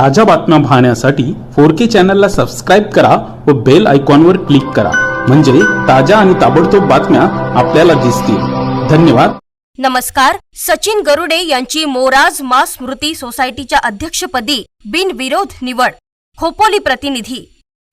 ताज्या बातम्या पाहण्यासाठी फोर के चॅनलला सबस्क्राईब करा व बेल आयकॉनवर क्लिक करा. म्हणजे ताज्या आणि ताबडतोब बातम्या आपल्याला दिसतील. धन्यवाद. नमस्कार. सचिन गरुडे यांची मोराज मा स्मृती सोसायटीच्या अध्यक्षपदी बिनविरोध निवड. खोपोली प्रतिनिधी.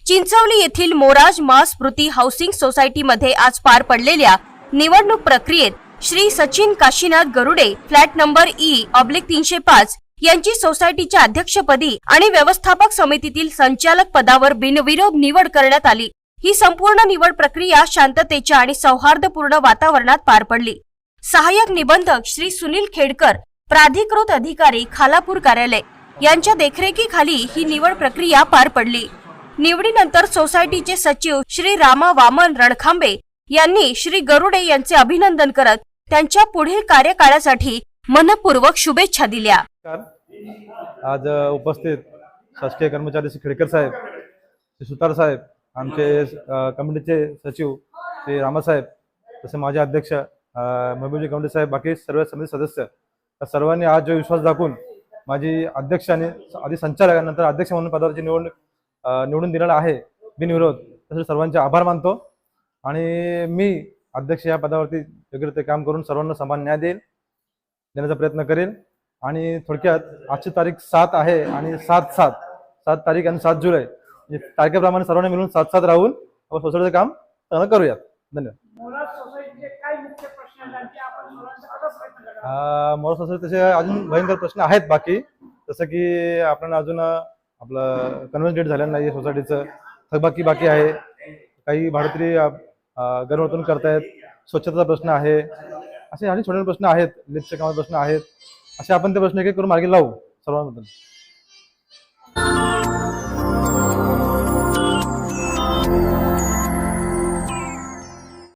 चिंचवली येथील मोराज मा स्मृती हाऊसिंग सोसायटीमध्ये आज पार पडलेल्या निवडणूक प्रक्रियेत Shri Sachin Kashinath Garude flat number E oblique तीनशे पाच यांची सोसायटीच्या अध्यक्षपदी आणि व्यवस्थापक समितीतील संचालक पदावर बिनविरोध निवड करण्यात आली. ही संपूर्ण निवड प्रक्रिया शांततेच्या आणि सौहार्दपूर्ण वातावरणात पार पडली. सहाय्यक निबंधक श्री सुनील खेडकर प्राधिकृत अधिकारी खालापूर कार्यालय यांच्या देखरेखीखाली ही निवड प्रक्रिया पार पडली. निवडीनंतर सोसायटीचे सचिव श्री रामा वामन रणखांबे यांनी श्री गरुडे यांचे अभिनंदन करत त्यांच्या पुढील कार्यकाळासाठी मनपूर्वक शुभेच्छा दिल्या. आज उपस्थित शासकीय कर्मचारी श्री खेडकर साहेब श्री सुतार साहेब आमचे कमिटीचे सचिव श्री रामासाहेब तसे माझे अध्यक्ष अ, महबूबजी कमिटी साहेब बाकी सर्व समिती सदस्य सर्वांनी आज जो विश्वास दाखवून माझी अध्यक्ष आणि आधी संचालकानंतर अध्यक्ष म्हणून पदावरची निवडणूक निवडून दिलेला आहे बिनविरोध तसे सर्वांचे आभार मानतो. आणि मी अध्यक्ष या पदावरती योग्यरीत्या काम करून सर्वांना समान न्याय देईल. देण्याचा प्रयत्न करेल आणि थोडक्यात आजची तारीख सात आहे आणि सात सात सात तारीख आणि सात जुलै. म्हणजे तारखेप्रमाणे सर्वांनी मिळून सात सात राहून आपण सोसायटीचं काम चांगलं करूयात. धन्यवाद. मोर सोसायटी तसे अजून भयंकर प्रश्न आहेत बाकी. जसं की आपण अजून आपलं कन्व्हेन्स डेट झालेलं नाही सोसायटीचं. थकबाकी बाकी आहे. काही भाडोत्री गरवतून करतायत. स्वच्छतेचा प्रश्न आहे. असे आणि छोटे प्रश्न आहेत लिफ्टच्या कामाचे प्रश्न आहेत. असे आपण ते प्रश्न एक एक करून मार्गी लावू सर्वांबद्दल.